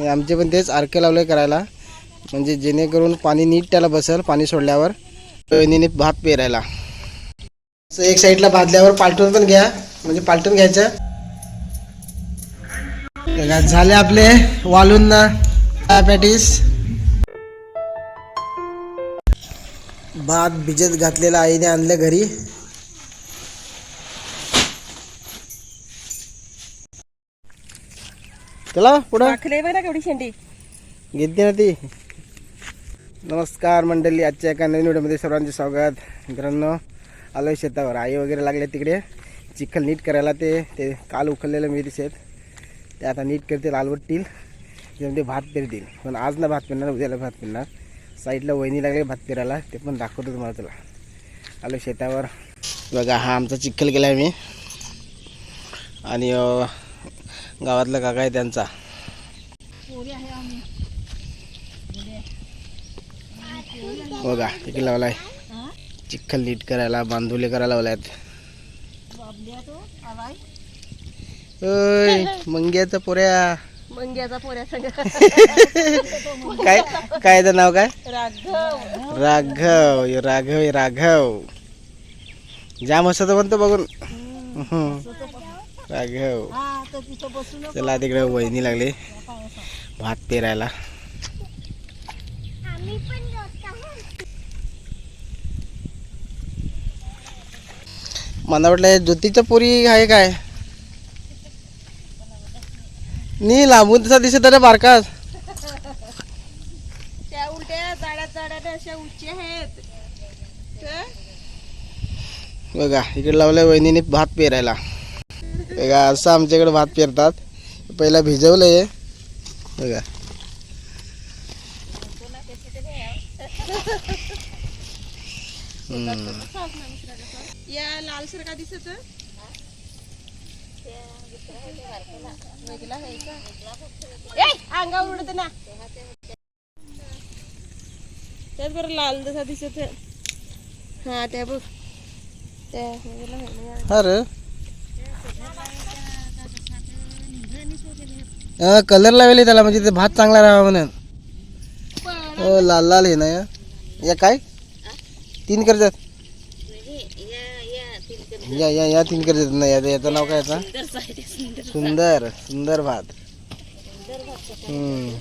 आमचे पण तेच आरके लावले करायला. म्हणजे जेणेकरून पाणी नीट त्याला बसेल पाणी सोडल्यावर. वहिनीने भात पेरायला. असं एक साईडला भाजल्यावर पालटून पण घ्या. म्हणजे पालटून घ्यायचं. झाले आपले वालून ना पॅटीस. भात भिजत घातलेला आईने आणलं घरी. चला पुढं. दाखले बघा केवढी शेंडी? घेतली ना ती. नमस्कार मंडळी आजच्या एका नवीन व्हिडिओमध्ये सर्वांचे स्वागत. मित्रांनो आलो शेतावर. आई वगैरे लागले तिकडे. चिखल नीट करायला ते ते काल उखललेलं मिरची आहेत ते आता नीट करतील आलवटतील त्याच्यामध्ये भात पेरतील. पण आज ना भात पेरणार उद्याला भात पेरणार. साईडला वहिनी लागले भात पेरायला. ते पण दाखवतो तुम्हाला तुला. आलो शेतावर. बघा हा आमचा चिखल केला आहे मी. आणि गावातला काका आहे त्यांचा. बघा तिकडे लावलाय. चिखल नीट करायला बांधुले करायला लावल्यात. ओय मंग्याचा पोऱ्या. मंग्याचा पोऱ्या काय काय याचं नाव काय? राघव. राघव यो राघव राघव. जाम असं म्हणतो बघून. राघव चला तिकडे वहिनी लागली. भात पेरायला. मला वाटलं ज्योतीच्या पोरी आहे काय? नी लांबून तसा दिसत आहे बारकाच त्या उलट्या जाड्या जाड्या अशा उच्च आहेत? बघा इकडे लावलंय वहिनीने भात पेरायला. बघा असं आमच्याकडे भात पेरतात. पहिला भिजवलंय. बघा. हम्म. या लालसर का दिसत आहे. अंगावर उडत ना. त्यात बरं लाल जसा दिसत हा त्या बघ. त्या आहे. अरे हा कलर लावले त्याला म्हणजे ते भात चांगला राहावा म्हणून. हो लाल लाल आहे ना या. या काय? तीन करतात या या या तीन करतात ना या याचं नाव काय याचा? सुंदर सुंदर भात. हम्म.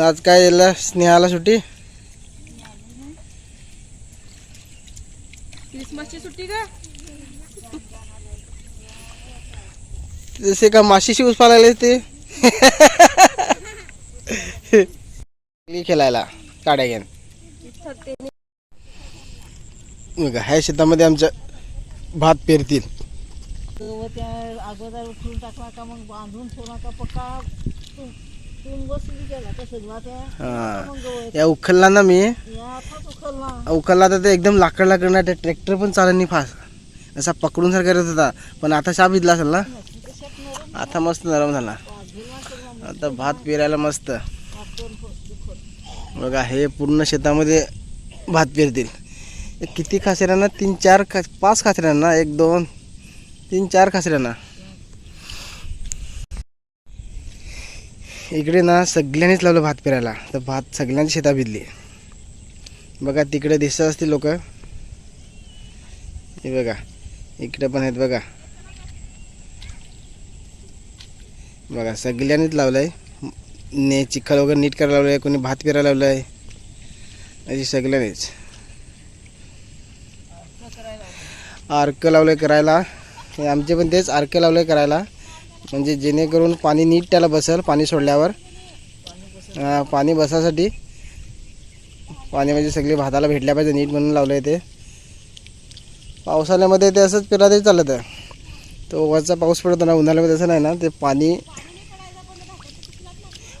आज काय याला स्नेहाला सुट्टी क्रिसमसची सुट्टी का जसे का माशीशी उसपा लागले ते खेळायला काड्या घेऊन. बघा ह्या शेतामध्ये आमच्या भात पेरतील. त्या अगोदर उचलून टाकला का मग बांधून ठेवला का पक्का हा. या उखलला ना मी. उखलला. तर ते एकदम लाकड लाकड ना ट्रॅक्टर पण चालत नाही फास्ट. असा पकडून सारखा करत होता. पण आता शाप भिजला असेल ना? आता मस्त नरम झाला. आता भात पेरायला मस्त. बघा हे पूर्ण शेतामध्ये भात पेरतील. किती खासऱ्यांना? तीन चार खा पाच खासऱ्यांना? एक दोन तीन चार खासऱ्यांना. इकडे ना सगळ्यांनीच लावलं भात पेरायला. तर भात सगळ्यांची शेता भिजली. बघा तिकडे दिसत असतील लोक. हे बघा इकडे पण आहेत बघा. बघा सगळ्यांनीच लावलंय. ने चिखल वगैरे नीट करायला लावलंय कोणी भात पेरायला लावलंय. अशी सगळ्यांनीच. अर्क लावलंय करायला. आमचे पण तेच अर्क लावलंय करायला. म्हणजे जेणेकरून पाणी नीट त्याला बसेल पाणी सोडल्यावर. पाणी बसासाठी पाणी म्हणजे सगळी भाताला भेटल्या पाहिजे नीट म्हणून लावलंय ते. पावसाळ्यामध्ये ते असंच पेरा तरी चालत तो वरचा पाऊस पडतो ना उन्हाळ्यामध्ये असं नाही ना ते पाणी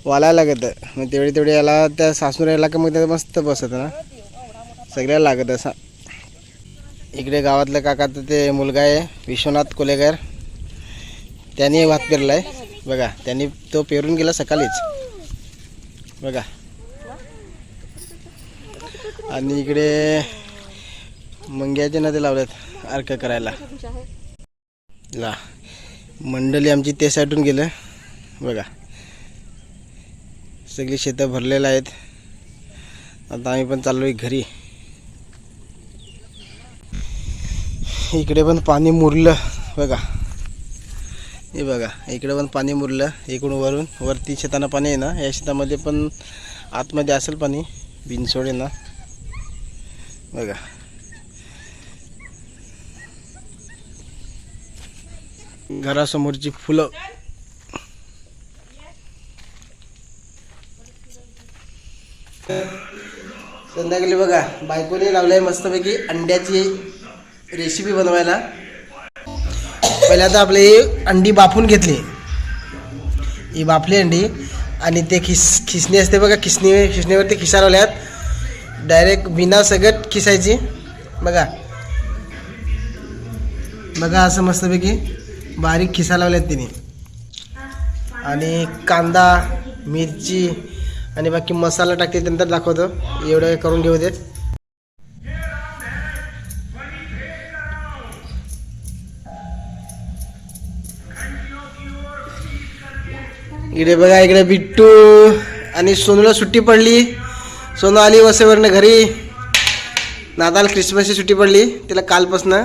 वालायला लागतं मग तेवढी तेवढी याला त्या सासूर यायला का मग ते मस्त बसत ना. सगळ्याला लागत असं. इकडे गावातलं काका तर ते मुलगा आहे विश्वनाथ कोलेकर. त्याने भात पेरला आहे बघा त्याने तो पेरून गेला सकाळीच. बघा. आणि इकडे मंग्याचे ना ते लावलेत अर्क करायला. ला. मंडळी आमची ते साईडून गेलं. बघा. सगळी शेतं भरलेलं आहेत. आता आम्ही पण चाललो आहे घरी. इकडे पण पाणी मुरलं. बघा. हे बघा इकडे पण पाणी मुरलं इकडून वरून वरती शेतांना पाणी आहे ना या शेतामध्ये पण आतमध्ये असेल पाणी बिनसोड आहे ना. बघा. घरासमोरची फुलं. संध्याकाळी बघा बायकोने लावलंय मस्तपैकी अंड्याची रेसिपी बनवायला. पहिल्या तर आपले अंडी बाफून घेतली. ही बाफली अंडी आणि ते खिस खिसणी असते बघा खिसणी खिसणीवरती खिसारवल्यात डायरेक्ट बिना सगट खिसायची. बघा. बघा असं मस्तपैकी बारीक खिसा लावल्यात तिने. आणि कांदा मिरची आणि बाकी मसाला टाकते नंतर दाखवतो. एवढं करून घेऊ देत. इकडे बघा इकडे बिट्टू आणि सोनूला सुट्टी पडली. सोनू आली वसेवरनं घरी. नाताल क्रिसमसची सुट्टी पडली तिला कालपासनं.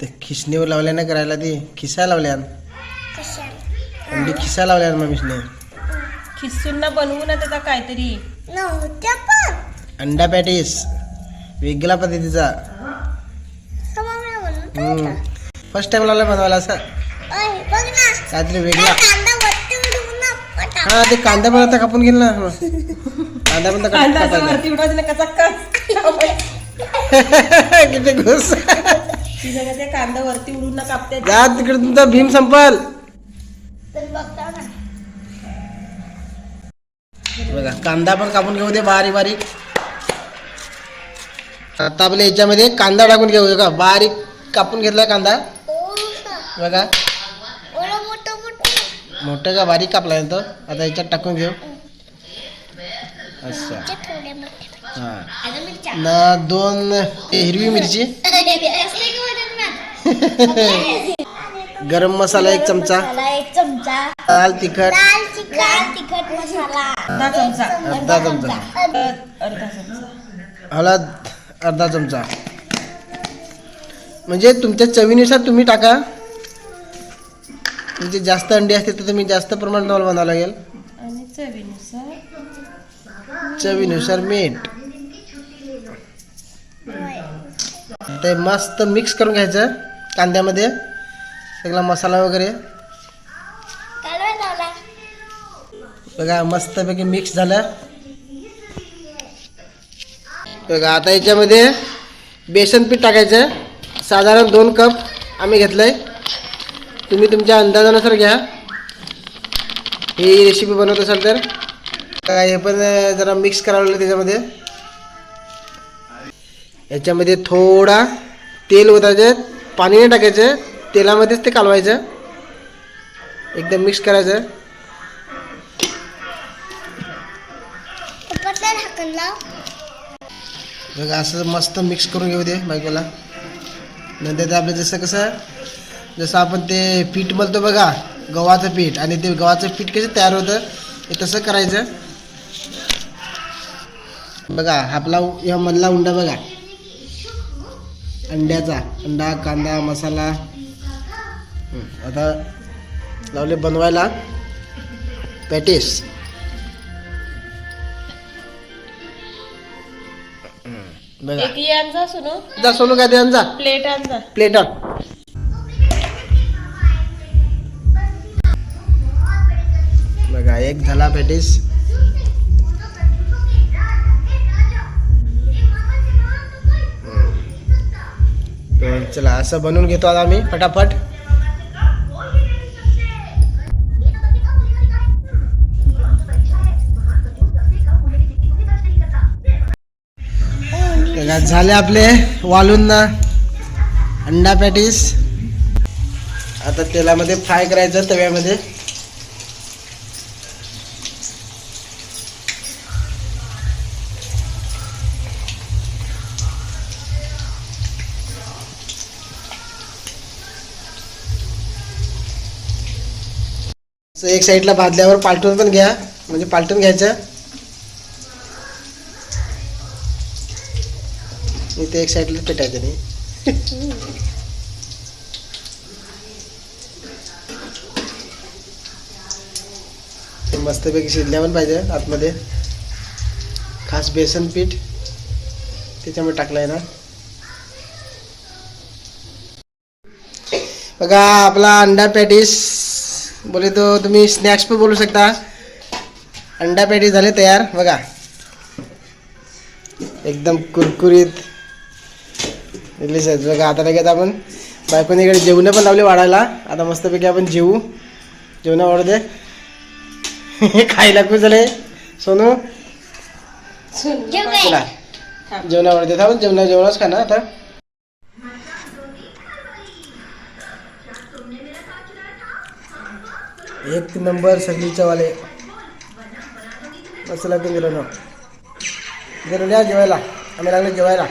ते खिसणीवर लावल्या ना करायला ती. खिसा लावल्या अंडी खिसा लावल्या मम्मीने खिसून ना बनवू ना त्याचा काहीतरी. अंडा पॅटीस. वेगळ्या पद्धतीचा फर्स्ट टाइम लावला बनवायला असं. काहीतरी वेगळा. हा ते कांदा पण आता कापून घेईल ना. कांदा पण किती घुस कांदा वरती उडून कापते. जा तिकडे तुमचा भीम संपल. बघा कांदा पण कापून घेऊ दे बारीक बारीक. आता आपल्या याच्यामध्ये कांदा टाकून घेऊ. का बारीक कापून घेतला कांदा. बघा. मोठं का बारीक कापला तो? आता याच्यात टाकून घेऊ. अच्छा. मोठे हा. ना दोन हिरवी मिरची. गरम मसाला एक चमचा. एक चमचा लाल तिखट. लाल तिखट मसाला. अर्धा चमचा. अर्धा चमचा. अर्धा चमचा. हळद. अर्धा चमचा. म्हणजे तुमच्या चवीनुसार तुम्ही टाका. म्हणजे जास्त अंडी असते तर तुम्ही जास्त प्रमाणात तुम्हाला बनावं लागेल. आणि चवीनुसार. चवीनुसार मीठ. ते मस्त मिक्स करून घ्यायचं कांद्यामध्ये. सगळा मसाला वगैरे. बघा मस्तपैकी मिक्स झालं. बघा आता याच्यामध्ये बेसन पीठ टाकायचं. साधारण दोन कप आम्ही घेतलं आहे तुम्ही तुमच्या अंदाजानुसार घ्या. ही रेसिपी बनवत असाल तर. हे पण जरा मिक्स करावं लागलं त्याच्यामध्ये. याच्यामध्ये थोडा तेल ओतायचं पाणी नाही टाकायचं तेलामध्येच ते कालवायचं. एकदम मिक्स करायचं. पटला बघा असं मस्त मिक्स करून घेऊ दे बायकोला. नंतर ते आपलं जसं कसं जसं आपण ते पीठ म्हणतो बघा गव्हाचं पीठ. आणि ते गव्हाचं पीठ कसं तयार होतं हे तसं करायचं. बघा आपला या मधला उंडा बघा. अंड्याचा अंडा कांदा मसाला. आता लावले बनवायला. पॅटीस बघा. एक ये आणजा सुनो. जा सोनू काय द्या जा. प्लेट प्लेट आण. बघा एक झाला पॅटीस. तर चला असं बनवून घेतो आता आम्ही फटाफट. बघा झाले आपले वालूंना अंडा पॅटीस. आता तेलामध्ये फ्राय करायचं तव्यामध्ये. एक साईडला भाजल्यावर पालटून पण घ्या म्हणजे पालटून घ्यायचं. ते एक साईडला पेटायचं नाही. ते मस्तपैकी शिजल्या पण पाहिजे आतमध्ये. खास बेसन पीठ त्याच्यामध्ये टाकलं आहे ना. बघा आपला अंडा पॅटीस बोले तो तुम्ही स्नॅक्स पण बोलू शकता. अंडा पॅटीस झाले तयार बघा. एकदम कुरकुरीत डिलिशियस बघा आता लगेच आपण. बायकोने इकडे जेवणं पण लावले वाढायला. आता मस्तपैकी आपण जेवू. जेवणं वाढू दे. खायला खूप झाले. सोनू? चला जेवणा. वाढते थांब जेवणा जेवणच खा ना आता. एक नंबर सगळीच्या वाले मसाला ते गेलो ना. गेलो या जेवायला. आम्ही लागलो जेवायला.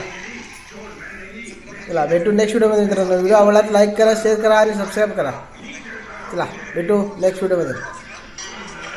चला भेटू नेक्स्ट व्हिडिओमध्ये मित्रांनो. व्हिडिओ आवडला लाईक करा शेअर करा आणि सबस्क्राईब करा. चला भेटू नेक्स्ट व्हिडिओमध्ये